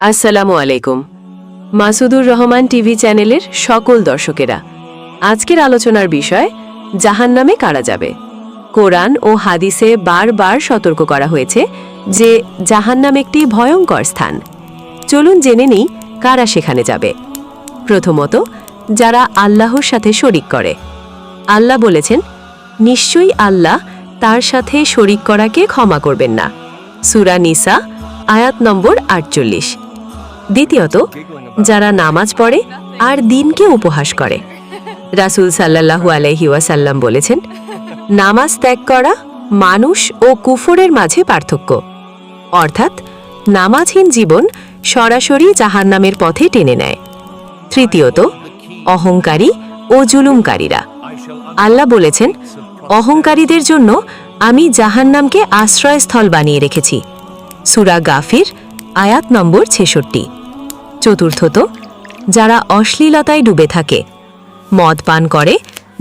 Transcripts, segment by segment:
আসসালামু আলাইকুম। মাসুদুর রহমান টিভি চ্যানেলের সকল দর্শকেরা, আজকের আলোচনার বিষয় জাহান্নামে কারা যাবে? কোরআন ও হাদিসে বারবার সতর্ক করা হয়েছে যে জাহান্নাম একটি ভয়ঙ্কর স্থান। চলুন জেনে নিই কারা সেখানে যাবে। প্রথমত, যারা আল্লাহর সাথে শরিক করে। আল্লাহ বলেছেন, নিশ্চয়ই আল্লাহ তার সাথে শরিক করাকে ক্ষমা করবেন না। সুরা নিসা, আয়াত নম্বর আটচল্লিশ। দ্বিতীয়ত, যারা নামাজ পড়ে আর দিনকে উপহাস করে। রাসূল সাল্লাল্লাহু আলাইহি ওয়াসাল্লাম বলেছেন, নামাজ ত্যাগ করা মানুষ ও কুফরের মাঝে পার্থক্য। অর্থাৎ, নামাজহীন জীবন সরাসরি জাহান্নামের পথে টেনে নেয়। তৃতীয়ত, অহংকারী ও জুলুমকারীরা। আল্লাহ বলেছেন, অহংকারীদের জন্য আমি জাহান্নামকে আশ্রয়স্থল বানিয়ে রেখেছি। সুরা গাফির, আয়াত নম্বর ছেষট্টি। চতুর্থত যারা অশ্লীলতায় ডুবে থাকে। মদ পান করে,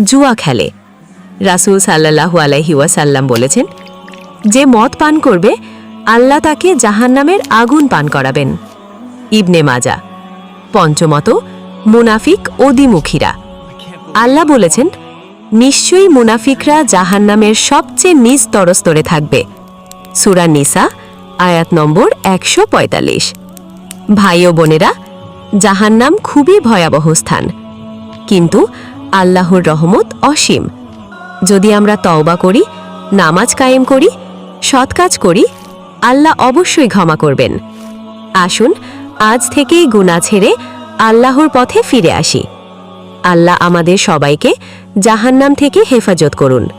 জুয়া খেলে। রাসূল সাল্লাহু আলাইহি ওয়াসাল্লাম বলেছেন, যে মদ পান করবে, আল্লাহ তাকে জাহান্নামের আগুন পান করাবেন। ইবনে মাজা, পঞ্চমত, মুনাফিক ও দ্বিমুখীরা আল্লাহ বলেছেন, নিশ্চয়ই মুনাফিকরা জাহান্নামের সবচেয়ে নিজ তরস্তরে থাকবে। সুরা নিসা, আয়াত নম্বর একশো পঁয়তাল্লিশ। ভাই ও বোনেরা জাহান্নাম খুবই ভয়াবহ স্থান। কিন্তু আল্লাহর রহমত অসীম। যদি আমরা তওবা করি, নামাজ কায়েম করি, সৎ কাজ করি, আল্লাহ অবশ্যই ক্ষমা করবেন। আসুন, আজ থেকেই গুনাহ ছেড়ে আল্লাহর পথে ফিরে আসি। আল্লাহ আমাদের সবাইকে জাহান্নাম থেকে হেফাজত করুন।